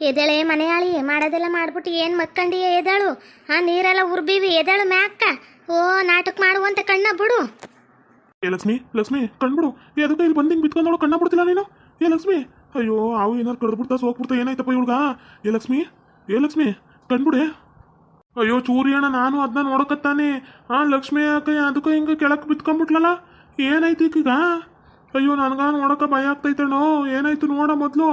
ಎದಳೆ ಮನೆಯಾಳಿ, ಮಾಡೋದೆಲ್ಲ ಮಾಡ್ಬಿಟ್ಟು ಏನು ಮಕ್ಕಂಡಿ ಎದಳು? ಆ ನೀರೆಲ್ಲ ಉರ್ಬೀವಿ, ಎದಳು ಮ್ಯಾಕ್ಕ? ಓ, ನಾಟಕ ಮಾಡುವಂತ ಕಣ್ಣ ಬಿಡು. ಏ ಲಕ್ಷ್ಮಿ ಲಕ್ಷ್ಮಿ ಕಣ್ಬಿಡು ಅದಕ್ಕೆ ಇಲ್ಲಿ ಬಂದಿಂಗ್ ಬಿತ್ಕೊಂಡವಳು ಕಣ್ಣ ಬಿಡ್ತಿಲ್ಲ ನೀನು? ಏ ಲಕ್ಷ್ಮಿ, ಅಯ್ಯೋ ಅವು ಏನಾರು ಕಡ್ದ್ಬಿಡ್ತಾ ಸೋಕ್ಬಿಡ್ತಾ ಏನಾಯ್ತಪ್ಪ ಇವ್ಳ್ಗ? ಏ ಲಕ್ಷ್ಮಿ ಏ ಲಕ್ಷ್ಮಿ ಕಣ್ಬಿಡೆ ಅಯ್ಯೋ ಚೂರಿ ಅಣ್ಣ ನಾನು ಅದನ್ನ ನೋಡಕತ್ತಾನೆ. ಆ ಲಕ್ಷ್ಮಿ ಯಾಕೆ ಅದಕ್ಕೆ ಹಿಂಗೆ ಕೆಳಕ್ಕೆ ಬಿತ್ಕೊಂಡ್ಬಿಟ್ಲಲ್ಲ? ಏನಾಯ್ತು ಈಗೀಗ ಅಯ್ಯೋ, ನನಗ ನೋಡಕ ಭಯ ಆಗ್ತೈತಣ್ಣೋ ಏನಾಯ್ತು ನೋಡ ಮೊದ್ಲು.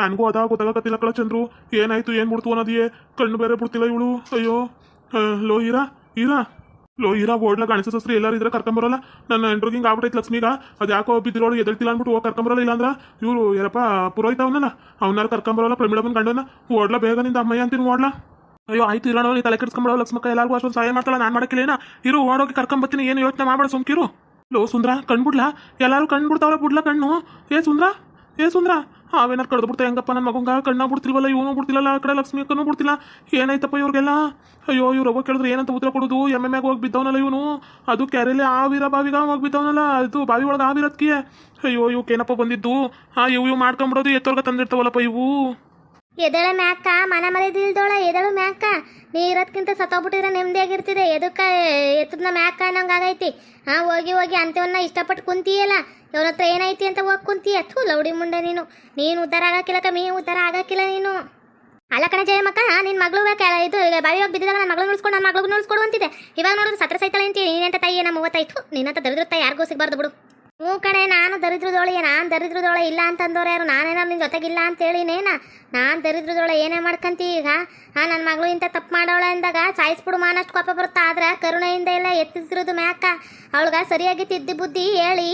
ನನಗೂ ಅದಾ ಗೊತ್ತಾಗತ್ತಿಲ್ಲ ಕಳ ಚಂದ್ರು. ಏನಾಯ್ತು, ಏನ್ ಬಿಡ್ತು ಅನ್ನೋದಿಯೇ. ಕಣ್ಣು ಬೇರೆ ಬಿಡ್ತಿಲ್ಲ ಇವಳು. ಅಯ್ಯೋ ಲೋ ಹೀರಾ ಹೀರಾ ಲೋ ಹೀರಾ ಓಡ್ಲ ಗಣೇಶ ಸಸ್ರಿ ಎಲ್ಲರೂ ಇದ್ರೆ ಕರ್ಕೊಂಬರಲ್ಲ. ನನ್ನ ಎಂಟ್ರಿಗೆ ಹಿಂಗೆ ಆಗ್ಬಿಟ್ಟೈತೆ ಲಕ್ಷ್ಮೀಗ. ಅದು ಯಾಕೋ ಬಿದ್ದಿರೋಳು ಎದಳ್ತಿಲ್ಲ ಅಂದ್ಬಿಟ್ಟು ಹೋಗಿ ಕರ್ಕೊಂಬರಲ್ಲ ಇಲ್ಲ ಅಂದ್ರೆ. ಇವರು ಯಾರಪ್ಪ ಪುರೋಹಿತ ಅವನಲ್ಲ ಅವನಾರು ಕರ್ಕೊಂಬರಲ್ಲ, ಪ್ರಮಿಳಮ್ಮನ ಗಂಡನ ಓಡ್ಲ ಬೇಗ ನಿಂದ ಅಮ್ಮಯ್ಯ ಅಂತೀನಿ ಓಡ್ಲಾ. ಅಯ್ಯೋ, ಆಯ್ತು ಇರೋಣ ತಲೆ ಕೆಡ್ಸ್ಕೊಂಬಿಡೋ ಲಕ್ಷ್ಮಕ್ಕ, ಎಲ್ಲರಿಗೂ ಅಷ್ಟೊಂದು ಸಹಾಯ ಮಾಡ್ತಾಳ, ನಾನು ಮಾಡಕ್ಕಿಲ್ಲ ಇರು, ಓಡೋಗಿ ಕರ್ಕೊಂಬತ್ತೀನಿ ಏನು ಯೋಚನೆ ಮಾಡಬೇಡ ಸುಮ್ಕಿರು. ಲೋ, ಸುಂದ್ರ ಕಣ್ಬಿಡ್ಲಾ ಎಲ್ಲಾರು ಕಣ್ಬಿಡ್ತಾವ್ರ ಬಿಡ್ಲಾ ಕಣ್ಣು? ಏ, ಸುಂದ್ರ? ಏ, ಸುಂದ್ರ? ಅವೇನಾರು ಕಡ್ದು ಬಿಡ್ತಾ ಹೆಂಗಪ್ಪ ನನ್ನ ಮಗಂಗ? ಕಣ್ಣ ಬಿಡ್ತಿಲ್ವಲ್ಲ, ಇವನು ಬಿಡ್ತಿಲ್ಲಲ್ಲ, ಆ ಕಡೆ ಲಕ್ಷ್ಮಿ ಅಕ್ಕನೂ ಬಿಡ್ತಿಲ್ಲ. ಏನಾಯ್ತಪ್ಪ ಇವ್ರಿಗೆಲ್ಲ? ಅಯ್ಯೋ, ಇವ್ರು ಒಬ್ಬ ಕೇಳಿದ್ರೆ ಏನಂತ ಉತ್ತರ ಕೊಡೋದು? ಎಂ ಮ್ಯಾಗ ಹೋಗಿ ಬಿದ್ದವನಲ್ಲ ಇವನು? ಅದು ಕೆರೆಯಲ್ಲಿ ಆ ವೀರ ಬಾವಿಗ ಹೋಗಿ ಬಿದ್ದವನಲ್ಲ, ಅದು ಬಾವಿ ಒಳಗೆ ಆ ಅಯ್ಯೋ ಇವಕ್ಕೇನಪ್ಪ ಬಂದಿದ್ದು? ಆ, ಇವು ಇವು ಮಾಡ್ಕೊಂಬಿಡೋದು ಎತ್ತೋರ್ಗ ತಂದಿರ್ತಾವಲ್ಲಪ್ಪ ಇವು. ಎದಳ ಮ್ಯಾಕ? ಮನ ಮರೆದಿಲ್ದೋಳ ಎದಳು ಮ್ಯಾಕ? ನೀರದ್ಕಿಂತ ಸತ್ತೋಗ್ಬಿಟ್ಟಿದ್ರೆ ನೆಮ್ಮದಿಯಾಗಿರ್ತಿದೆ ಎದಕ್ಕ ಎತ್ತದ ಮ್ಯಾಕ ಅನ್ನಂಗಾಗೈತಿ ಹಾ ಹೋಗಿ ಹೋಗಿ ಅಂಥವನ್ನ ಇಷ್ಟಪಟ್ಟು ಕುಂತಿಯಲ್ಲ? ಇವನ ಹತ್ರ ಏನೈತಿ ಅಂತ ಹೋಗಿ ಕುಂತೀಯ? ಥೂ, ಲೌಡಿ ಮುಂಡೆ ನೀನು. ನೀನು ಉದ್ಧಾರ ಆಗಕ್ಕಿಲ್ಲ ಕಮ್ಮಿ ಉದ್ಧಾರ ಆಗಕ್ಕಿಲ್ಲ ನೀನು. ಅಲ್ಲ ಕಣ ಜಯಮ್ಮಕ್ಕ ನಿನ್ನ ಮಗಳು ಬೇಕ ಇದು ಬಾವಿ ಹೋಗಿ ಬಿದ್ದಿದಾಗ ನನ್ನ ಮಗಳು ಉಳಿಸ್ಕೊಂಡು ನನ್ನ ಮಗಳು ಉಳಿಸ್ಕೊಡು ಅಂತಿದೆ ಇವಾಗ ನೋಡಿದ್ರೆ ಸತ್ರ ಸೈತಾಳೆ ಅಂತ ನೀನಂತ ತಾಯಿ ನಮ್ಮ ಮೂವತ್ತಾಯ್ತು ನಿನ್ನಂತ ದರಿದ್ರ ತಾಯಿ ಯಾರಿಗೂ ಸಿಗಬಾರ್ದು ಬಿಡು. ಹ್ಞೂ ಕಣೆ, ನಾನು ದರಿದ್ರದೋಳೆ ನಾನು ದರಿದ್ರದೋಳೆ ಇಲ್ಲ ಅಂತಂದವ್ರು ಯಾರು? ನಾನೇನಾರು ನಿನ್ನ ಜೊತೆಗಿಲ್ಲ ಅಂತೇಳಿನೇನ ನಾನು? ದರಿದ್ರದೋಳೆ ಏನೇ ಮಾಡ್ಕಂತಿ ಈಗ? ಹಾಂ ನನ್ನ ಮಗಳು ಇಂಥ ತಪ್ಪು ಮಾಡೋಳೆ ಅಂದಾಗ ಸಾಯಿಸ್ಬಿಡು ಮಾನಷ್ಟು ಕೋಪ ಬರುತ್ತಾ? ಆದ್ರೆ ಕರುಣೆಯಿಂದ ಎಲ್ಲ ಎತ್ತಿಸಿರೋದು ಮ್ಯಾಕ. ಅವಳಗ ಸರಿಯಾಗಿ ತಿದ್ದಿ ಬುದ್ಧಿ ಹೇಳಿ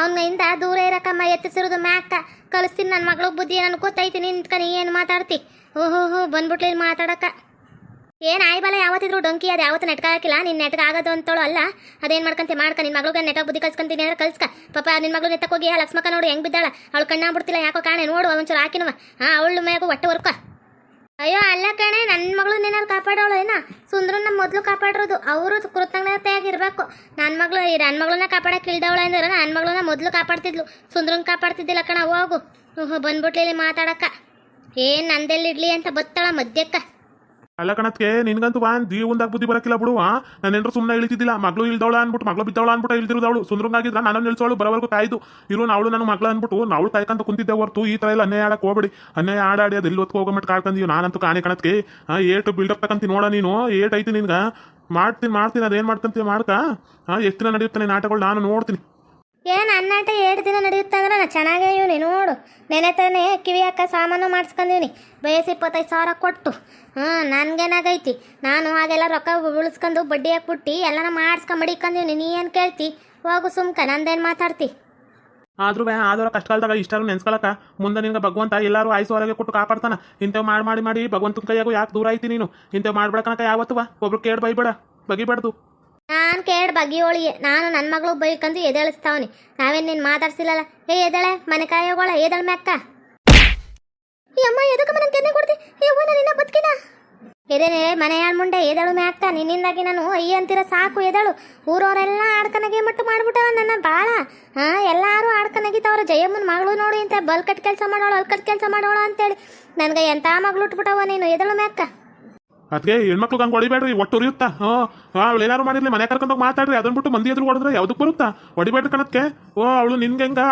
ಅವನಿಂದ ದೂರ ಇರಕ್ಕಮ್ಮ, ಎತ್ತಿಸಿರೋದು ಮ್ಯಾಕ. ಕಲಿಸ್ತೀನಿ ನನ್ನ ಮಗಳಿಗೆ ಬುದ್ಧಿ ನನಗೆ ಗೊತ್ತೈತಿ ನಿಂತ್ಕ, ನೀ ಏನು ಮಾತಾಡ್ತಿ? ಓಹೋ ಹೋ ಬಂದ್ಬಿಟ್ಲಿ ಮಾತಾಡಕ್ಕ. ಏನು ಆಯ್ಬಲ್ಲ, ಯಾವತ್ತಿದ್ರು ಡೊಂಕಿ ಅದು ಯಾವತ್ತು ನೆಟ್ಕ ಹಾಕಿಲ್ಲ. ನಿನ್ನ ನೆಟ್ಕ ಆಗೋದು ಅಂತೇಳು ಅಲ್ಲ. ಅದೇನು ಮಾಡ್ಕಂತೆ? ಮಾಡ್ಕ. ನಿನ್ನ ಮಗಳಿಗೆ ನೆಟ್ಟಾಗ ಬುದ್ಧಿ ಕಲ್ಸ್ಕೊಂತೀನಿ ಅಂದ್ರೆ ಕಲ್ಸ್ಕ. ಪಾಪ ನಿನ್ನ ಮಗಳು ನೆತ್ತಕ್ಕೆ ಹೋಗಿ ಲಕ್ಷ್ಮಕ್ಕ ನೋಡು ಹೆಂಗೆ ಬಿದ್ದಾಳ. ಅವಳು ಕಣ್ಣ ಬಿಡ್ತಿಲ್ಲ ಯಾಕೋ ಕಾಣೆ? ನೋಡು, ಒಂಚೂರು ಹಾಕಿನವ. ಹಾಂ ಅವಳು ಮೇಗು ಒಟ್ಟು ವರ್ಕ ಅಯ್ಯೋ, ಅಲ್ಲ ಕಣೆ ನನ್ನ ಮಗಳು ಏನಾರು ಕಾಪಾಡೋಳು ಏನ ಸುಂದ್ರನ್ನ ಮೊದಲು ಕಾಪಾಡಿರೋದು. ಅವರು ಕೃತಜ್ಞತೆಯಾಗಿರ್ಬೇಕು ನನ್ನ ಮಗಳು, ಈ ನನ್ನ ಮಗಳನ್ನ ಕಾಪಾಡಕ್ಕೆ ಇಲ್ದವಳು ಅಂದ್ರೆ ನನ್ನ ಮಗಳನ್ನ ಮೊದಲು ಕಾಪಾಡ್ತಿದ್ಲು. ಸುಂದ್ರನ್ ಕಾಪಾಡ್ತಿದ್ದಿಲ್ಲ ಕಣ, ಹೋಗು. ಹ್ಞೂ ಬಂದ್ಬಿಟ್ಲಿ ಮಾತಾಡಕ್ಕ. ಏನು ನಂದೆಲ್ಲಿಡ್ಲಿ ಅಂತ ಬತ್ತಾಳ ಮದ್ಯಕ್ಕ. ಅಲ್ಲ ಕಣತ್ಕೆ ನಿನ್ಗಂತೂ ಬಾ ಜೀವನ್ದಾಗ ಬುದ್ಧಿ ಬರಕಿಲ್ಲ ಬಿಡು ನನ್ನ ಹೆಂಡ್ರು ಸುಮ್ಮನೆ ಇಳಿತಿದ್ದಿಲ್ಲ. ಮಗಳು ಇಳ್ದವಳ ಅನ್ಬಿಟ್ಟು ಮಗಳು ಬಿದ್ದವಳ ಅನ್ಬಿಟ್ಟು ಇಲ್ದಿರೋದವಳು ಸುಂದ್ರಂಗಾಗಿದ್ರ ನಾನು ನಿಲ್ಸೋಳು ಬರೋವರೆಗೂ ಕಾಯ್ದು. ಇರು ಅವಳು ನನ್ನ ಮಗಳು ಅನ್ಬಿಟ್ಟು ನಾವು ಕಾಯ್ಕೊಂತ ಕುಂತಿದ್ದೆ ಹೊರತು, ಈ ತರ ಎಲ್ಲ ಅನ್ಯಾಯ ಆಡಕ್ಕೆ ಹೋಗ್ಬಿಡಿ. ಅನ್ಯಾಯ ಆಡಾಡಿ ಅದು ಹೊತ್ಕೊ ಹೋಗೋ ಮಟ್ಟ ಕಾಡ್ಕಂದೀವಿ ನಾನಂತೂ ಕಾಣೆ ಕಣತ್ಕೆ ಹಾಂ ಏಟು ಬಿಲ್ಡಪ್ ತಕಂತಿ ನೋಡ ನೀನು. ಏಟ್ ಐತಿ ನಿನ್ಗೆ. ಮಾಡ್ತೀನಿ ಮಾಡ್ತೀನಿ, ಅದೇನು ಮಾಡ್ಕಂತೀವಿ ಮಾಡ್ಕ? ಹಾಂ ಎಷ್ಟು ದಿನ ನಡೆಯುತ್ತಾನೆ ನಾಟಕಗಳು? ನಾನು ನೋಡ್ತೀನಿ. ಏನು ಅನ್ನಾಟ ಎರಡು ದಿನ ನಡೆಯುತ್ತೆ ಅಂದ್ರೆ ನಾ ಚೆನ್ನಾಗೇ ಇವನಿ, ನೋಡು. ನೆನೆ ತಾನೇ ಕಿವಿ ಅಕ್ಕ ಸಾಮಾನು ಮಾಡಿಸ್ಕೊಂಡಿವ್ನಿ. ಬಯಸಿ ಇಪ್ಪತ್ತೈದು ಸಾವಿರ ಕೊಟ್ಟು. ಹಾಂ ನನಗೇನಾಗೈತಿ? ನಾನು ಹಾಗೆಲ್ಲ ರೊಕ್ಕ ಉಳಿಸ್ಕೊಂಡು ಬಡ್ಡಿ ಹಾಕ್ಬಿಟ್ಟು ಎಲ್ಲನ ಮಾಡಿಸ್ಕೊಂಡ್ ಮಡಿಕೊಂಡಿವ್ನಿ ನೀ ಏನು ಕೇಳ್ತಿ? ಹೋಗು ಸುಮ್ಕ, ನಂದೇನು ಮಾತಾಡ್ತಿ? ಆದ್ರೂ ಬೇ ಕಷ್ಟ ಕಾಲದಾಗ ಇಷ್ಟಾರು ನೆನ್ಸ್ಕೊಳಕ. ಮುಂದೆ ನಿನ್ಗೆ ಭಗವಂತ ಎಲ್ಲರೂ ಹೊರಗೆ ಕೊಟ್ಟು ಕಾಪಾಡ್ತಾನ. ಇಂಥವು ಮಾಡಿ ಮಾಡಿ ಮಾಡಿ ಭಗವಂತನ ಕೈಯಾಗೂ ಯಾಕೆ ದೂರ ಐತಿ ನೀನು? ಇಂಥವು ಮಾಡ್ಬೇಕನಕ ಯಾವತ್ತುವ? ಒಬ್ರು ಕೇಳ್ ಬೈಬೇಡ ಬಗಿಬಾರ್ದು ನಾನು ಕೇಳಿ ಬಗೆಯೋಳಿಗೆ ನಾನು ನನ್ನ ಮಗಳು ಬೈಕಂದು ಎದೇಳಿಸ್ತಾವನಿ ನಾವೇನು ನೀನು ಮಾತಾಡ್ಸಿಲ್ಲಲ್ಲ ಏ ಎದಳೆ ಮನೆ ಕಾಯೋಗಳ ಎದಳ ಮ್ಯಾಕ್ಕ. ಈ ಅಮ್ಮ, ಎದಕ್ಕೆ ಮನೆ ಕೆನ್ನೆ ಕೊಡ್ತಿ? ಯವ್ವ ಬದುಕಿನ. ಎದೇನೆ ಮನೆ ಮುಂಡೆ ಎದಳು ಮ್ಯಾಕ್ತ ನಿನ್ನಿಂದಾಗಿ ನಾನು ಅಯ್ಯ ಅಂತಿರ ಸಾಕು ಎದಳು ಊರವರೆಲ್ಲ ಆಡ್ಕನಗೆ ಮಟ್ಟು ಮಾಡ್ಬಿಟ್ಟವ ನನ್ನ ಬಾಳ. ಹಾ, ಎಲ್ಲಾರು ಆಡ್ಕನಗಿತವ್ರ. ಜಯಮ್ಮನ ಮಗಳು ನೋಡಿ ಅಂತ ಬಲ್ಕಟ್ ಕೆಲಸ ಮಾಡೋಳು, ಅಲ್ಕಟ್ ಕೆಲಸ ಮಾಡೋಳು ಅಂತೇಳಿ. ನನಗೆ ಎಂಥ ಮಗಳು ಉಟ್ಬಿಟ್ಟವ ನೀನು ಎದಳು ಮ್ಯಾಕ್ಕ. ಅದಕ್ಕೆ ಹೆಣ್ಮಕ್ಳು ಹಂಗೆ ಹೊಡಿಬೇಡ್ರಿ, ಒಟ್ಟು ಉರಿಯುತ್ತಾ? ಹಾಂ, ಅವಳು ಏನಾರು ಮಾಡಿರ್ಲಿ, ಮನೆ ಕರ್ಕೊಂಡೋಗಿ ಮಾತಾಡ್ರಿ ಅದನ್ನ ಬಿಟ್ಟು ಮಂದಿ ಎದುರು ಹೊಡೆದ್ರೆ ಯಾವ್ದಕ್ಕೆ ಬರುತ್ತಾ? ಹೊಡಿಬೇಡ್ರಿ ಕಣಕ್ಕೆ ಓ, ಅವಳು ನಿನ್ಗೆ ಹೆಂಗ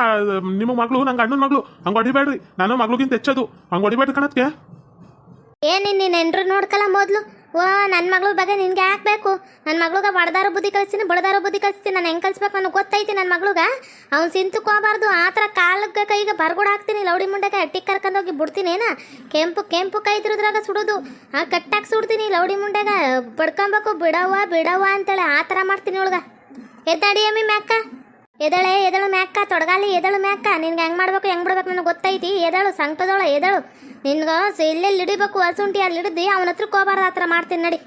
ನಿಮ್ಮ ಮಗಳು, ನಂಗೆ ಅಣ್ಣನ ಮಗಳು, ಹಂಗೆ ಹೊಡಿಬೇಡ್ರಿ. ನಾನು ಮಗಳಿಗಿಂತ ಹೆಚ್ಚದು. ಹಂಗೆ ಹೊಡಿಬೇಡ್ರಿ ಕಣಕ್ಕೆ ಏನ್ ನಿನ್ನ ನೆಂಟ್ರು ನೋಡ್ಕಲ್ಲ ಮೊದ್ಲು? ವಾ ನನ್ನ ಮಗಳ ಬಗ್ಗೆ ನಿನ್ಗೆ ಹಾಕ್ಬೇಕು ನನ್ನ ಮಗ್ಳಿಗೆ ಬಡದಾರ ಬುದ್ಧಿ ಕಲಿಸ್ತೀನಿ ಬಡದಾರ ಬುದ್ಧಿ ಕಲಿಸ್ತೀನಿ, ನಾನು ಹೆಂಗೆ ಕಲಿಸ್ಬೇಕು ನನಗೆ ಗೊತ್ತೈತಿ ನನ್ನ ಮಗ್ಳಿಗೆ? ಅವ್ನು ಸಿಂತುಕೋಬಾರ್ದು, ಆ ಥರ ಕಾಲಕ್ಕೆ ಕೈಗೆ ಬರ್ಗುಡ ಹಾಕ್ತೀನಿ, ಲೌಡಿ ಮುಂಡೆಗೆ ಅಟ್ಟಿಗೆ ಕರ್ಕೊಂಡೋಗಿ ಬಿಡ್ತೀನಿ, ಏನ? ಕೆಂಪು ಕೆಂಪು ಕೈ ತಿರುದ್ರಾಗ ಸುಡೋದು. ಆ, ಕಟ್ಟಾಗಿ ಸುಡ್ತೀನಿ, ಲೌಡಿ ಮುಂಡೆಗ, ಬಡ್ಕೊಬೇಕು, ಬಿಡವ್ವ ಬಿಡವ್ವ ಅಂತೇಳಿ ಆ ಥರ ಮಾಡ್ತೀನಿ ಒಳಗ ಎದ್ದಾಡಿ ಅಮ್ಮಿ ಮ್ಯಾಕ್ಕ ಎದಳೆ, ಎದಳು ಮ್ಯಾಕ್ಕ, ತೊಡಗಾಲಿ, ಎದಳು ಮ್ಯಾಕ್ಕ. ನಿನ್ಗೆ ಹೆಂಗ್ ಮಾಡ್ಬೇಕು, ಹೆಂಗ್ ಬಿಡ್ಬೇಕು ನನಗೆ ಗೊತ್ತೈತಿ. ಎದಳು ಸಂಕಟದೊಳ ಎದಳು. ನಿನ್ಗ ಎಲ್ಲೆಲ್ಲಿ ಹಿಡಿಬೇಕು ಹಸುಂಟಿ ಅಲ್ಲಿ ಹಿಡಿದು ಅವನ ಹತ್ರ ಹೋಗ್ಬಾರ್ದು ಆ ಮಾಡ್ತೀನಿ, ನಡಿ.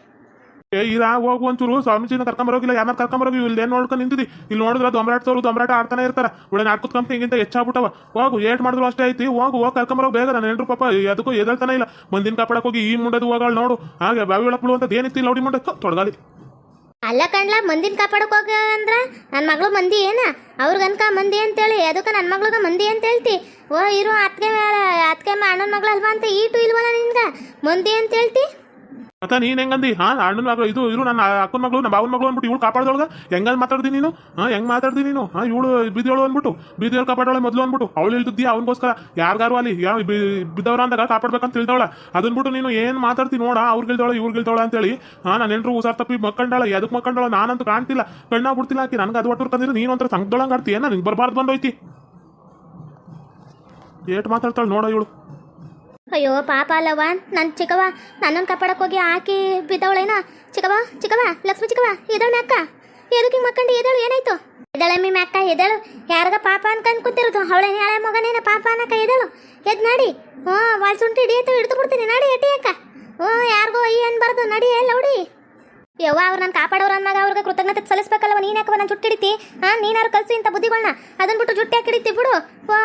ಏ, ಇರಾ, ಹೋಗು ಒಂಚೂರು. ಸ್ವಾಮೀಜಿನ ಕರ್ಕೊಂಬರೋಗಿಲ್ಲ ಯಾರು ಕರ್ಕೊಂಬರೋಗಿ ಇಲ್ಲಿ ಏನು ನೋಡ್ಕೊಂಡು ನಿಂತಿದ್ದಿ ಇಲ್ಲಿ ನೋಡಿದ್ರೆ ದೊಂಬರಾಟದವ್ರು ದೊಂಬರಾಟ ಆಡ್ತಾನೆ ಇರ್ತಾರ. ಒಳ್ಳೆ ನಾಲ್ಕು ಕಂಪ್ನಿ ಹಿಂಗಿಂತ ಹೆಚ್ಚಾಗ್ಬಿಟ್ಟವ ಹೋಗು, ಏಟ್ ಮಾಡಿದ್ರು ಅಷ್ಟೇ ಐತಿ. ಹೋಗು, ಹೋಗಿ ಕರ್ಕೊಂಬರೋ ಬೇಗ. ನಾನು ಎಂಟು ಪಾಪ ಅದಕ್ಕೂ ಎದಳ್ತಾನೆ ಇಲ್ಲ. ಮುಂದಿನ ಕಾಪಾಡಕ್ಕೆ ಹೋಗಿ ಈ ಮುಂಡದು ಹೋಗಳು ನೋಡು. ಹಾಗೆ ಬಾವಿ ಒಳಗೆ ಅಂತ ಏನಿತ್ತು ನೋಡಿ ಮುಂಡಕ್ಕೆ ತೊಡಗಾಲಿ. ಅಲ್ಲ ಕಣ್ಲ, ಮಂದಿನ ಕಾಪಾಡಕ್ ಹೋಗ ನನ್ನ ಮಗಳು ಮಂದಿ ಏನ? ಅವ್ರಿಗನ್ಕ ಮಂದಿ ಅಂತೇಳಿ. ಅದಕ್ಕೆ ನನ್ನ ಮಗ್ಳಿಗೆ ಮಂದಿ ಅಂತ ಹೇಳ್ತಿ ಓ, ಇರು ಅತ್ಗೆ ಅತ್ಗೆ ಅಣ್ಣನ ಮಗಳು ಅಲ್ವಾ ಅಂತ ಈಟು ಇಲ್ವಲ್ಲ ನಿನ್ಗ? ಮಂದಿ ಅಂತ ಹೇಳ್ತಿ ಅಕ್ಕ ನೀನ್ ಹೆಂಗಂದಿ ಹಾ ಅಣ್ಣನ ಮಗಳು, ಇದು ಇರು ನನ್ನ ಅಕ್ಕನ ಮಗಳು, ನಮ್ಮ ಬಾವನ ಮಗಳು ಅಂದ್ಬಿಟ್ಟು ಇವಳು ಕಾಪಾಡ್ದೊಳಗ? ಹೆಂಗಲ್ಲಿ ಮಾತಾಡ್ದಿ ನೀನು? ಹಾ, ಹೆಂಗ್ ಮಾತಾಡ್ದಿ ನೀನು? ಹಾ, ಇವಳು ಬಿದ್ದೋಳು ಅಂದ್ಬಿಟ್ಟು ಬಿದ್ದೋಳು ಕಾಪಾಡೋಳೆ ಮೊದಲು ಅಂದ್ಬಿಟ್ಟು, ಅವಳು ಇಲ್ದಿದ್ದಿ, ಅವನಿಗೋಸ್ಕರ ಯಾರ್ಗಾರು ಅಲ್ಲಿ ಯಾವ ಬಿದ್ದವ್ರ ಅಂದಾಗ ಕಾಪಾಡ್ಬೇಕಂತ ತಿಳಿದವಳ ಅದನ್ಬಿಟ್ಟು ನೀನು ಏನ್ ಮಾತಾಡ್ತಿ ನೋಡ ಅವ್ರಿಗೆ ಇಲ್ದವಳ ಇವ್ರು ಇಲ್ದವಳ ಅಂತೇಳಿ. ಹಾ, ನಾನು ಎಲ್ಲರೂ ಉಸಾರ್ ತಪ್ಪಿ ಮಕ್ಕಂಡಾಳ, ಎದಕ್ ಮಕ್ಕಂಡಾಳ ನಾನಂತೂ ಕಾಣ್ತಿಲ್ಲ. ಕಣ್ಣ ಬಿಡ್ತಿಲ್ಲ ಆಕಿ, ನನಗೆ ಅದು ಒಟ್ಟು ನೀನು ಒಂಥರ ಸಂಕದೊಳಂಗೆ ಆಡ್ತೀಯ? ನಿಂಗೆ ಬರಬಾರ್ದು ಬಂದೋಯ್ತಿ? ಏಟ್ ಮಾತಾಡ್ತಾಳೆ ನೋಡ ಇವಳು. ಅಯ್ಯೋ, ಪಾಪ ಅಲ್ಲವ್ವ. ನನ್ನ ಚಿಕ್ಕವ ನನ್ನನ್ನು ಕಾಪಾಡಕ್ಕೆ ಹೋಗಿ ಹಾಕಿ ಬಿದ್ದವಳೇನ. ಚಿಕ್ಕವ ಚಿಕ್ಕವ ಲಕ್ಷ್ಮಿ ಚಿಕ್ಕವ ಎದಳು ಅಕ್ಕ. ಎದಕ್ಕೆ ಮಕ್ಕಂಡು ಎದಳು ಏನಾಯ್ತು? ಎದಳಮ್ಮಿ ಮ್ಯಾಕ್ಕ ಎದಳು ಯಾರಾಗ ಪಾಪ ಅಂತ ಕೂತಿರೋದು. ಅವಳೇನು ಹೇಳ ಮಗನೇನ ಪಾಪ ಅನ್ನಕ್ಕ ಎದಳು ಎದ್ ನಡಿ. ಹ್ಞೂ ವಾಳ್ ಸುಂಟಿ ಹಿಡಿಯತ್ತು, ಹಿಡಿದು ಬಿಡ್ತೀನಿ. ನಡಿ ಎಟ್ಟಿಯಕ್ಕ ಹ್ಞೂ, ಯಾರಿಗೋ ಅಯ್ಯ ಅನ್ಬಾರ್ದು. ನಡಿ ಲೌಡಿ ಯವ್ವ, ಅವ್ರು ನಾನು ಕಾಪಾಡೋರು ಅಂದಾಗ ಅವ್ರಿಗೆ ಕೃತಜ್ಞತೆ ಸಲ್ಲಿಸ್ಬೇಕಲ್ಲವ, ನೀನು ಯಾಕವ ನಾನು ಜುಟ್ಟಿಡಿತಿ? ಹಾ ನೀನಾರು ಕಲ್ಸಿ ಇಂಥ ಬುದ್ಧಿಗಳನ್ನ ಅದನ್ನ ಬಿಟ್ಟು ಜುಟ್ಟಿ ಬಿಡು. ಹಿಡಿತಿ ಬಿಡು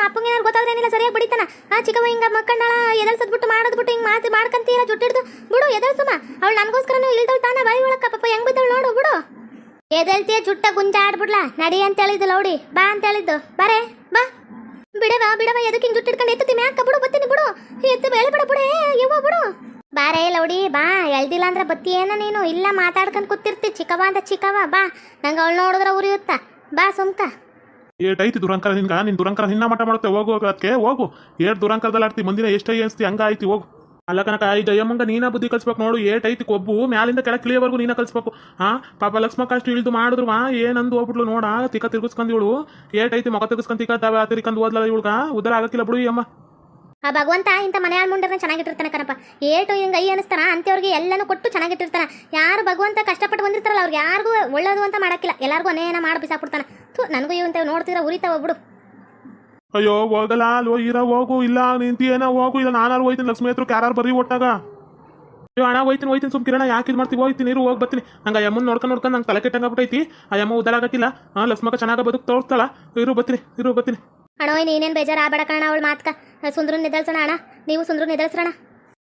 ಅಪ್ಪಂಗೇನಾರು ಗೊತ್ತಾದ್ರೇನಿಲ್ಲ, ಸರಿಯಾಗಿ ಬಿಡಿತಾನ. ಆ ಚಿಕ್ಕವ ಹಿಂಗ ಮಕ್ಕಂಡಳ ಎದಳ್ಸದ್ಬಿಟ್ಟು ಮಾಡೋದ್ಬಿಟ್ಟು ಹಿಂಗೆ ಮಾತು ಮಾಡ್ಕಂತೀರ ಜುಟ್ಟಿಡ್ದು? ಬಿಡು ಎದಳ್ಸಮ್ಮ ಅವಳು ನನಗೋಸ್ಕರನೂ ಇಲ್ದವ್ ತಾನ, ಬಾಯಿ ಒಳಕ್ಕ ಹೆಂಗ್ ಬಿದ್ದಳು ನೋಡು, ಬಿಡು. ಎದಳ್ತಿಯ ಜುಟ್ಟ ಗುಂಜ ಆಡ್ಬಿಡ್ಲಾ ನಡಿ ಅಂತ ಹೇಳಿದ್ದು ಲೌಡಿ. ಬಾ ಅಂತ ಹೇಳಿದ್ದು ಬಾರೆ, ಬಾ. ಬಿಡವ ಬಿಡವ ಎದಕ್ಕೆ ಹಿಂಗ್ ಜುಟ್ಟಿಡ್ಕೊಂಡು ಎತ್ತತಿ ಮ್ಯಾಕ ಬಿಡು, ಬತ್ತೀನಿ ಬಿಡು. ಎತ್ತು, ಬೇಳೆ ಬಿಡ, ಬಿಡೇ, ಯವ್ವ, ಬಿಡು. ಬಾರೇ ಲೌಡಿ, ಬಾ, ಎಳ್ದಿಲ್ಲ ಅಂದ್ರೆ ಬತ್ತಿ ಏನ ನೀನು? ಇಲ್ಲ, ಮಾತಾಡ್ಕೊಂಡು ಕೂತಿರ್ತಿ. ಚಿಕ್ಕವ ಅಂತ ಚಿಕ್ಕವ ಬಾ. ನಂಗೆ ಅವಳು ನೋಡಿದ್ರೆ ಉರಿಯುತ್ತ? ಬಾ, ಸುಮ್ಕ. ಐತಿ ದುರಂಕಾರ ನಿನ್ಗ? ನಿನ್ ದುರಂಕಾರ ನಿನ್ನ ಮಠ ಮಾಡುತ್ತೆ, ಹೋಗು ಅದಕ್ಕೆ ಹೋಗು. ಏಟ್ ದುರಂಕಾರದಲ್ಲಿ ಆಡ್ತಿ, ಮುಂದಿನ ಎಷ್ಟೇ ಏನ್ಸ್ತಿ ಹಂಗ ಆಯ್ತಿ ಹೋಗು. ಅಲ್ಲ ಕನಕ ಈ ಜಯಮ್ಮಂಗ ನೀನ ಬುದ್ಧಿ ಕಲ್ಸ್ಬೇಕು ನೋಡು ಏಟ್ ಐತಿ ಕೊಬ್ಬು, ಮ್ಯಾಲಿಂದ ಕೆಳಗೆ ಕಿಳಿಯವರೆಗೂ ನೀನ ಕಲ್ಸ್ಬೇಕು. ಹಾ ಪಾಪ ಲಕ್ಷ್ಮಕ್ಕ ಅಷ್ಟು ಇಳಿದು ಮಾಡಿದ್ರು ಏನಂದು ಹೋಗ್ಬಿಟ್ಲು ನೋಡ, ತಿಕ್ಕ ತಿರ್ಗಿಸ್ಕೊಂಡು ಇವಳು. ಐತಿ ಮೊಗ ತಿರ್ಗಿಸ್ಕೊಂಡ್ ತಿಕ್ಕ ತಿರ್ಕೊಂಡ್ ಓದ್ಲ ಇವಳ್ಗ? ಉದರ ಆಗಕ್ಕಿಲ್ಲ ಬಿಡು ಅಮ್ಮ. ಆ ಭಗವಂತ ಇಂಥ ಮನೆಯಾಳ ಮುಂಡರ್ನ ಚೆನ್ನಾಗಿಟ್ಟಿರ್ತಾನೆ ಕಣಪ್ಪ. ಏಟು ಹಿಂಗ ಐ ಅನಿಸ್ತಾನ ಅಂತವ್ರಿಗೆ ಎಲ್ಲನೂ ಕೊಟ್ಟು ಚೆನ್ನಾಗಿಟ್ಟಿರ್ತಾನ. ಯಾರು ಭಗವಂತ ಕಷ್ಟಪಟ್ಟು ಬಂದಿರ್ತಾರಲ್ಲ, ಅವ್ರಿಗೆ ಯಾರಿಗೂ ಒಳ್ಳೇದು ಅಂತ ಮಾಡಕ್ಕಿಲ್ಲ. ಎಲ್ಲಾರ್ಗೂ ಅನೇನ ಮಾಡಿ ಬಿಸಾಕ್ಬಿಡ್ತಾನೆ. ಥೂ, ನನಗೂ ಇವಂತ ನೋಡ್ತೀರಾ ಉರಿತಾವ ಬಿಡು. ಅಯ್ಯೋ, ಹೋಗಲ್ಲ ಅಲ್ವೋ ಇರ ಹೋಗು, ಇಲ್ಲ ನಿಂತಿ ಏನೋ ಹೋಗು, ಇಲ್ಲ, ನಾನಾರು ಹೋಯ್ತೀನಿ, ಲಕ್ಷ್ಮಿ ಹತ್ರ ಯಾರು ಬರ್ರಿ ಒಟ್ಟಾಗ. ಅಯ್ಯೋ, ಅಣ್ಣ, ಹೋಯ್ತೀನಿ ಹೋಯ್ತೀನಿ, ಸುಮ್ ಕಿರಣ, ಯಾಕೆ ಇದು ಮಾಡ್ತೀವಿ ಹೋಯ್ತೀನಿ ನೀರು ಹೋಗಿ ಬರ್ತೀನಿ. ನಂಗೆ ಅಮ್ಮನ ನೋಡ್ಕೊಂಡು ನೋಡ್ಕೊಂಡು ನಂಗೆ ತಲೆ ಕೆಟ್ಟಂಗಾಗ್ಬಿಟ್ಟೈತಿ ಆ ಅಮ್ಮ ಉದ್ದಾರಾಗತ್ತಿಲ್ಲ ಹಾಂ ಲಕ್ಷ್ಮಕ್ಕ ಚೆನ್ನಾಗ ಬದುಕು ತೋರ್ತಾಳ ಇರು, ಬರ್ತೀನಿ ಇರು, ಬರ್ತೀನಿ. ಅಣ್ಣ ನೀನೇನ್ ಬೇಜಾರು ಆಬೇಡ ಕಣ ಅವಳು ಮಾತ್ಕ. ಸುಂದ್ರ ನಿದಳ್ಸೋಣ ಅಣ್ಣ. ನೀವು ಸುಂದ್ರ ನಿದಳ್ಸೋಣ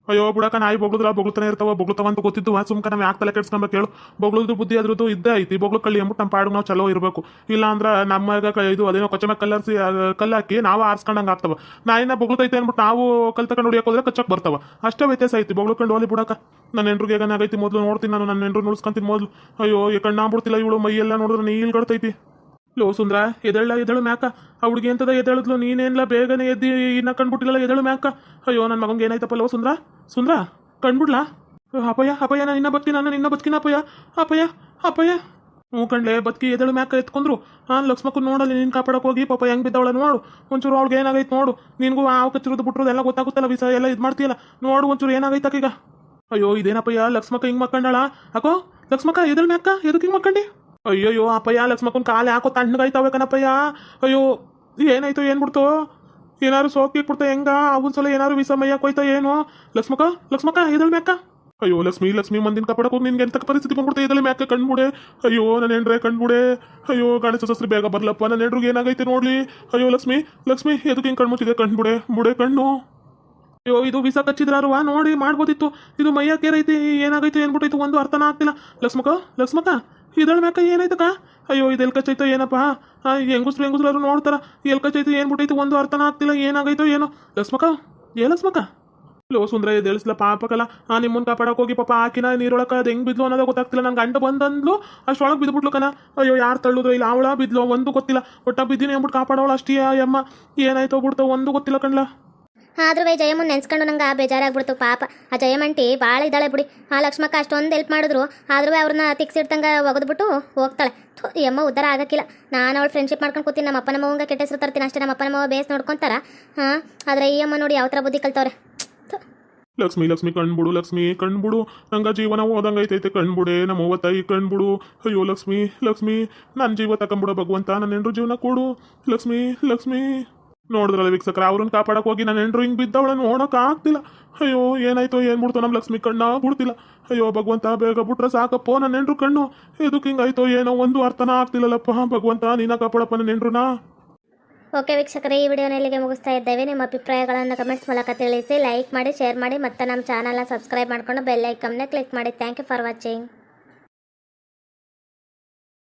ಅಯ್ಯೋ, ಬುಡಕ ನಾಯಿ ಬೊಗ್ಳುದ್ರ ಬೊಗ್ಳುತ್ತಾನೆ ಇರ್ತಾವ ಬೊಗ್ಳುತ್ತಾವ ಅಂತ ಗೊತ್ತಿದ್ದು ಸುಮ್ಕ ನಾವು ಯಾಕೆ ತಲೆ ಕೆಡ್ಸ್ಕೊಂಬ ಕೇಳು. ಬೊಗ್ಳುದ್ರ ಬುದ್ಧಿ ಅದ್ರದ್ದು ಇದ್ದೇ ಐತಿ. ಬೊಗ್ಳು ಕಳ್ಳಿ ಅಂದ್ಬಿಟ್ಟು ನಮ್ಮ ಪಾಡು ನಾವು ಚಲೋ ಇರಬೇಕು. ಇಲ್ಲ ಅಂದ್ರೆ ನಮ್ಮ ಇದು ಅದೇನೋ ಕೊಚ್ಚಮ ಕಲ್ಲರ್ಸಿ ಕಲ್ಲಾಕಿ ನಾವು ಆರಿಸ್ಕೊಂಡಂಗೆ ಆಗ್ತವ. ನಾಯಿನ ಬೊಗ್ಳುತೈತೆ ಅಂದ್ಬಿಟ್ಟು ನಾವು ಕಲ್ ತಗೊಂಡು ಹೊಡಿಯಕ್ಕೆ ಹೋದ್ರೆ ಕಚ್ಚಕ್ಕೆ ಬರ್ತಾವ. ಅಷ್ಟೇ ವ್ಯತ್ಯಾಸ ಐತಿ. ಬೊಗ್ಳುಕೊಂಡು ಹೋಲಿ ಬುಡಕ. ನನ್ನ ಹೆಂಡ್ರಿಗೆ ಏನಾಗೈತಿ ಮೊದಲು ನೋಡ್ತೀನಿ ನಾನು. ನನ್ನ ಹೆಂಡ್ರು ನುಳ್ಸ್ಕೊಂತೀನಿ ಮೊದಲು. ಅಯ್ಯೋ, ಈ ಕಣ್ಣಾಗ್ಬಿಡ್ತಿಲ್ಲ ಇವಳು ಮೈಯೆಲ್ಲ ನೋಡಿದ್ರೆ ನೀಲ್ಗಡ್ತೈತಿ. ಲೋ ಸುಂದ್ರ ಎದಳ ಎದಳು ಮ್ಯಾಕ? ಆ ಹುಡುಗಿ ಅಂತದ ಎದಳದ್ಲು? ನೀನೇನ್ಲ ಬೇಗನೆ ಎದ್ದಿ ಇನ್ನ ಕಂಡ್ಬಿಟ್ಟಿಲ್ಲ ಎದಳು ಮ್ಯಾಕ? ಅಯ್ಯೋ ನನ್ನ ಮಗಂಗೆ ಏನಾಯ್ತಪ್ಪ ಲೋ ಸುಂದ್ರ? ಸುಂದ್ರ ಕಂಡ್ಬಿಡ್ಲಾ ಅಪ್ಪಯ್ಯ ಅಪ್ಪಯ್ಯ, ನಾನು ಇನ್ನ ಬದುಕಿ ನಾನು ನಿನ್ನ ಬದುಕಿನ ಅಪ್ಪಯ್ಯ. ಅಪ್ಪಯ್ಯ ಅಪ್ಪಯ್ಯ. ಹ್ಞೂ ಕಂಡ್ಲೆ ಬದುಕಿ ಎದಳು ಮ್ಯಾಕ ಎತ್ಕೊಂಡ್ರು ಹಾಂ ಲಕ್ಷ್ಮಕ್ಕ ನೋಡಲ್ಲಿ ನೀನು ಕಾಪಾಡಕ್ಕೆ ಹೋಗಿ, ಪಾಪ ಹೆಂಗೆ ಬಿದ್ದವಳ ನೋಡು. ಒಂಚೂರು ಅವ್ಳಿಗೆ ಏನಾಗೈತೆ ನೋಡು. ನಿನಗೂ ಆ ಕಚ್ಚಿರೋದು ಬಿಟ್ಟರು ಎಲ್ಲ ಗೊತ್ತಾಗುತ್ತಲ್ಲ, ವಿಸ ಎಲ್ಲ ಇದು ಮಾಡ್ತೀಯಲ್ಲ. ನೋಡು ಒಂಚೂರು ಏನಾಗೈತೆ ಈಗ ಅಯ್ಯೋ, ಇದೇನಪ್ಪಯ್ಯ, ಲಕ್ಷ್ಮಕ್ಕ ಹಿಂಗೆ ಮಕ್ಕಂಡಳ? ಅಕೋ, ಲಕ್ಷ್ಮಕ್ಕ, ಎದಳು ಮ್ಯಾಕ? ಎದಕ್ಕೆ ಹಿಂಗೆ ಮಕ್ಕಂಡಿ? ಅಯ್ಯಯ್ಯೋ ಅಪ್ಪಯ್ಯ ಲಕ್ಷ್ಮಕ್ಕನ ಕಾಲು ಯಾಕೋ ತಣ್ಣಗಾಯ್ತಾವೆ ಕಣಪ್ಪಯ್ಯ ಅಯ್ಯೋ, ಏನಾಯ್ತು, ಏನ್ ಬಿಡ್ತು? ಏನಾರು ಸೋಕಿ ಬಿಡ್ತಾ ಹೆಂಗ? ಅವನ್ ಸಲ ಏನಾರು ವಿಸಮಯ್ಯ ಕೊಯ್ತಾ ಏನು? ಲಕ್ಷ್ಮಕ್ಕ ಲಕ್ಷ್ಮಕ್ಕ ಇದಳ ಮ್ಯಾಕ? ಅಯ್ಯೋ, ಲಕ್ಷ್ಮಿ ಲಕ್ಷ್ಮಿ, ಮಂದಿನ ಕಪಡಕ್ಕೆ ನಿನ್ಗೆ ಎಂತ ಪರಿಸ್ಥಿತಿ ಬಂದ್ಬಿಡ್ತಾ? ಇದಳ ಮ್ಯಾಕ ಕಣ್ಬಿಡೆ ಅಯ್ಯೋ ನನ್ನ ಹೆಂಡ್ರೆ ಕಣ್ಬಿಡೆ ಅಯ್ಯೋ, ಗಣೇಶ ಸಸ್ರಿ ಬೇಗ ಬರ್ಲಪ್ಪ. ನನ್ನ ಹೆಂಡ್ರಿಗೆ ಏನಾಗೈತೆ ನೋಡ್ಲಿ? ಅಯ್ಯೋ, ಲಕ್ಷ್ಮಿ ಲಕ್ಷ್ಮಿ ಎದಕ್ಕೆ ಹಿಂಗೆ ಕಣ್ಮುಚ್ಚಿದೆ? ಕಣ್ಬಿಡೆ ಬುಡೆ ಕಣ್ಣು. ಅಯ್ಯೋ, ಇದು ವಿಸ ವಾ ನೋಡಿ ಮಾಡ್ಬೋದಿತ್ತು. ಇದು ಮೈಯಾಕೇರೈತಿ ಏನಾಗೈತೆ ಏನ್ಬಿಟ್ಟೈತು ಒಂದು ಅರ್ಥನ ಆಗ್ತಿಲ್ಲ. ಲಕ್ಷ್ಮಕ್ಕ ಲಕ್ಷ್ಮಕ್ಕ ಇದಳ ಮ್ಯಾಕ ಏನಾಯ್ತಕ್ಕ? ಅಯ್ಯೋ, ಇದು ಎಲ್ಲಿ ಕಚ್ಚೈತೋ ಏನಪ್ಪ ಹೆಂಗುಸ್ರು ಹೆಂಗುಸ್ರು ನೋಡ್ತಾರ. ಎಲ್ ಏನು ಏನ್ಬಿಟ್ಟೈತು ಒಂದು ಅರ್ಥನ ಆಗ್ತಿಲ್ಲ, ಏನಾಗೈತೋ ಏನೋ. ಲಸ್ಮಕ ಏ ಲಸ್ಮಕ ಲೋ ಸುಂದ್ರ ಎದ್ದೇಳಿಸ್ಲ ಪಾಪಕಲ್ಲ ಆ ನಿಮ್ಮನ್ನ ಕಾಪಾಡಕ್ಕೆ ಹೋಗಿ ಪಾಪ ಆಕಿನ ನೀರೊಳಕ ಅದು ಹೆಂಗ್ ಬಿದ್ಲು ಅನ್ನೋದು ಗೊತ್ತಾಗ್ತಿಲ್ಲ. ನಂಗೆ ಗಂಡ ಬಂದಂದ್ಲು ಅಷ್ಟೊಳಗೆ ಬಿದ್ಬಿಟ್ಲು ಕಣ. ಅಯ್ಯೋ, ಯಾರು ತಳ್ಳುದ್ರು ಇಲ್ಲ, ಅವಳ ಬಿದ್ಲು, ಒಂದು ಗೊತ್ತಿಲ್ಲ. ಒಟ್ಟ ಬಿದ್ದೀನಿ ಅಂದ್ಬಿಟ್ಟು ಕಾಪಾಡೋಳು ಅಷ್ಟೇ ಅಮ್ಮ ಏನಾಯ್ತೋ ಬಿಡ್ತಾವ ಒಂದು ಗೊತ್ತಿಲ್ಲ ಕಣ್ಲ. ಆದ್ರೂ ವೈ ಜಯಮ್ಮನ್ ನೆನ್ಸ್ಕೊಂಡು ನಂಗೆ ಬೇಜಾರಾಗ್ಬಿಡ್ತು, ಪಾಪ. ಆ ಜಯಮಂಟಿ ಭಾಳ ಇದ್ದಾಳೆ ಬಿಡಿ. ಆ ಲಕ್ಷ್ಮಕ್ಕ ಅಷ್ಟೊಂದು ಹೆಲ್ಪ್ ಮಾಡಿದ್ರು. ಆದ್ರೂ ಅವ್ರನ್ನ ತಿಕ್ಸಿಡ್ತಂಗೆ ಒಗೆದ್ಬಿಟ್ಟು ಹೋಗ್ತಾಳೆ. ಯಮ್ಮ ಉದ್ಧಾರ ಆಗಕ್ಕಿಲ್ಲ. ನಾನು ಅವಳು ಫ್ರೆಂಡ್ಶಿಪ್ ಮಾಡ್ಕೊಂಡು ಕೂತೀನಿ, ನಮ್ಮ ಅಪ್ಪನ ಮಗಂಗೆ ಕೆಟ್ಟ ಹೆಸರು ತರ್ತೀನಿ, ಅಷ್ಟೇ ನಮ್ಮ ಅಪ್ಪನ ಮಗ ಬೇಸ್ ನೋಡ್ಕೊಂತಾರ. ಹಾಂ, ಆದರೆ ಈ ಅಮ್ಮ ನೋಡಿ ಯಾವ ಥರ ಬುದ್ಧಿ ಕಲ್ತವ್ರೆ. ಲಕ್ಷ್ಮಿ ಲಕ್ಷ್ಮಿ, ಕಣ್ಬಿಡು ಲಕ್ಷ್ಮಿ, ಕಣ್ಬಿಡು. ನಂಗ ಜೀವನ ಹೋದಂಗೈತೈತೆ ಕಣ್ಬಿಡೆ, ನಮ್ಮ ಓವತ್ತಾಯಿ ತಾಯಿ ಕಣ್ಬಿಡು. ಅಯ್ಯೋ, ಲಕ್ಷ್ಮಿ ಲಕ್ಷ್ಮಿ ನನ್ನ ಜೀವ ತಕೊಂಬಿಡು ಭಗವಂತ ನನ್ನ ಹೆಂಡ್ರು ಜೀವನ ಕೊಡು. ಲಕ್ಷ್ಮಿ ಲಕ್ಷ್ಮಿ. ನೋಡಿದ್ರಲ್ಲ ವೀಕ್ಷಕರ, ಅವ್ರನ್ನ ಕಾಪಾಡಕ್ ಹೋಗಿ ನನ್ನ ಹೆಂಡ್ರು ಹಿಂಗ್ ಬಿದ್ದವಳ ನೋಡಕ್ ಆಗ್ತಿಲ್ಲ. ಅಯ್ಯೋ, ಏನಾಯ್ತೋ ಏನ್ ಬಿಡ್ತು ನಮ್ಮ ಲಕ್ಷ್ಮಿ ಕಣ್ಣ ಬಿಡ್ತಿಲ್ಲ ಅಯ್ಯೋ, ಭಗವಂತ ಬೇಗ ಬಿಟ್ರೆ ಸಾಕಪ್ಪ ನನ್ನ ಹೆಂಡ್ರು ಕಣ್ಣು. ಇದಕ್ಕೆ ಹಿಂಗಾಯ್ತೋ ಏನೋ ಒಂದು ಅರ್ಥನ ಆಗ್ತಿಲ್ಲಲ್ಲಪ್ಪ. ಭಗವಂತ, ನೀನ ಕಾಪಾಡಪ್ಪ ನನ್ನ ಹೆಂಡ್ರುನಾ ಓಕೆ ವೀಕ್ಷಕರೇ, ಈ ವಿಡಿಯೋನ ಇಲ್ಲಿಗೆ ಮುಗಿಸ್ತಾ ಇದ್ದೇವೆ. ನಿಮ್ಮ ಅಭಿಪ್ರಾಯಗಳನ್ನು ಕಮೆಂಟ್ಸ್ ಮೂಲಕ ತಿಳಿಸಿ ಲೈಕ್ ಮಾಡಿ ಶೇರ್ ಮಾಡಿ, ಮತ್ತು ನಮ್ಮ ಚಾನಲ್ನ ಸಬ್ಸ್ಕ್ರೈಬ್ ಮಾಡ್ಕೊಂಡು ಬೆಲ್ ಐಕಮ್ನ ಕ್ಲಿಕ್ ಮಾಡಿ. Thank you for watching